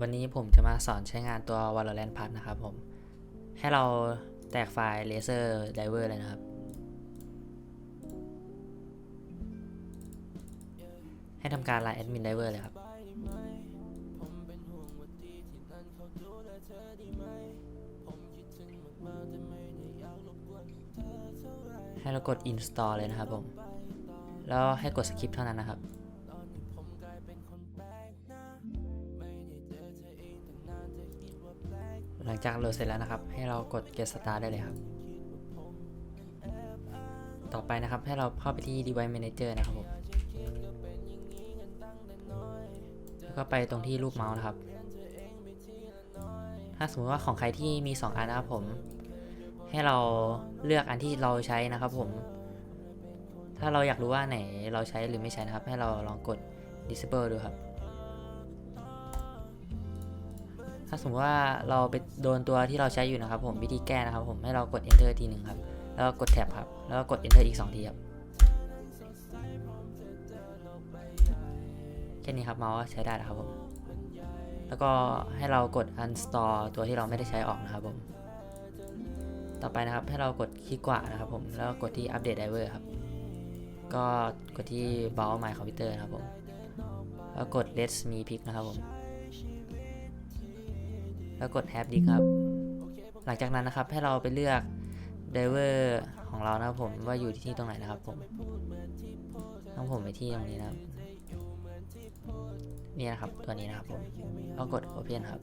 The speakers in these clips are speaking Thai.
วันนี้ผมจะมาสอนใช้งานตัว Valorant Plus นะครับผม ให้เราแตกไฟล์ Laser Diver เลยนะครับ ให้ทำการ Line Admin Diver เลยครับ ให้เรากด install เลยนะครับผม แล้วให้กด skip เท่านั้นนะครับ หลังจากโหลดเสร็จแล้วนะครับ ให้เรากด get start ได้เลยครับ ต่อไปนะครับให้เราเข้าไปที่ device manager นะครับผมแล้วก็ไปตรงที่รูปเมาส์นะครับ ถ้าสมมติว่าของใครที่มี 2 อันนะครับผม ให้เราเลือกอันที่เราใช้นะครับผม ถ้าเราอยากรู้ว่าไหนเราใช้หรือไม่ใช้นะครับ ให้เราลองกด disable ดูครับ ถ้าสมมติว่าเราไปโดนตัวที่เราใช้อยู่นะครับ ผมวิธีแก้นะครับ ผมให้เรากด enter ทีหนึ่งครับ แล้วกดแท็บครับ แล้วกด enter อีก 2 ทีครับแค่นี้ครับเมาส์ใช้ได้แล้วครับผมแล้วก็ให้เรากด uninstall ตัวที่เราไม่ได้ใช้ออกนะครับผม ต่อไปนะครับให้เรากดคลิกขวานะครับผม แล้วก็กดที่ update driver ครับ ก็กดที่ browse my computer นะครับผม แล้วกด let me pick นะครับผม แล้วกด have disk ครับ หลังจากนั้นนะครับให้เราไปเลือก driver ของเรานะครับผมว่าอยู่ที่ตรงไหนนะครับผมต้องผมไปที่ตรงนี้นะครับนี่นะครับตัวนี้นะครับผมแล้วกด open ครับ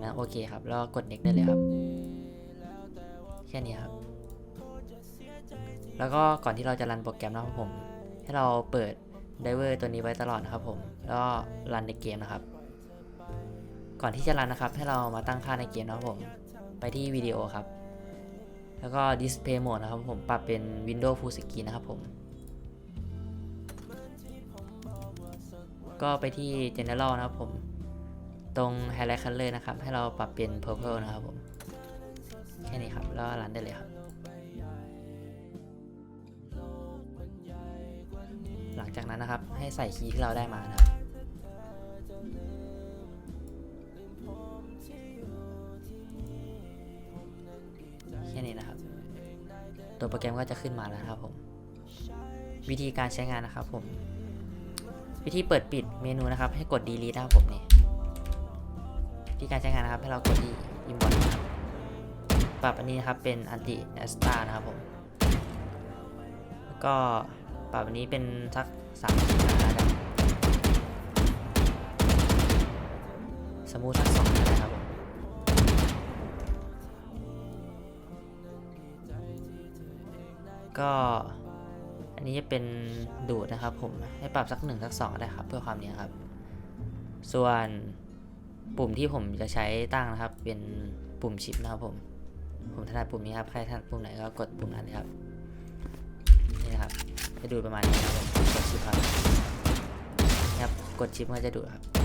นั้นโอเคครับแล้วกด next ได้เลยครับ แค่นี้ครับแล้วก็ก่อนที่เราจะรันโปรแกรมนะครับผม ให้เราเปิด driver ตัวนี้ไว้ตลอดนะครับผม แล้วรันในเกมนะครับ ก่อนที่จะรันนะครับ ให้เรามาตั้งค่าในเกมนะครับผม ไปที่วิดีโอครับ แล้วก็ display mode นะครับผมปรับเป็น window full screen นะครับผม ก็ไปที่ general นะครับผม ตรง highlight color นะครับ ให้เราปรับเป็น purple นะครับผม แค่นี้ครับ แล้วรันได้เลยครับ หลังจากนั้นนะครับ ให้ใส่คีย์ที่เราได้มานะครับ ตัวโปรแกรมก็จะขึ้นมาแล้วครับผม วิธีการใช้งานนะครับผม วิธีเปิดปิดเมนูนะครับ ให้กด delete นะครับผมนี่วิธีการใช้งานนะครับให้เรากดที่ import ปรับอันนี้นะครับเป็น anti asta นะครับผมแล้วก็ปรับอันนี้เป็นสักสามสิบนะครับสมูทสักสองนะครับผม ก็อันนี้จะเป็นดูดนะครับผมให้ปรับสักหนึ่งสักสองได้ครับ เพื่อความเนี้ยครับ ส่วนปุ่มที่ผมจะใช้ตั้งนะครับ เป็นปุ่มชิปนะครับผม ผมถนัดปุ่มนี้ครับใครถนัดปุ่มไหนก็กดปุ่มนั้นเลยครับนี่นะครับจะดูดประมาณนี้ครับผมกดชิปครับนี่ครับกดชิปก็จะดูดครับ